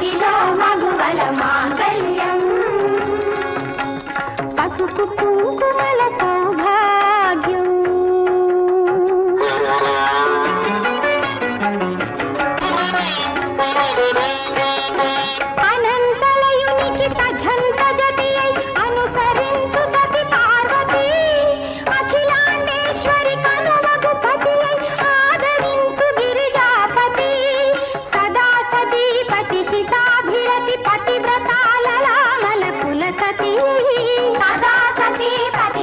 बिना సతీ సదా సతీ.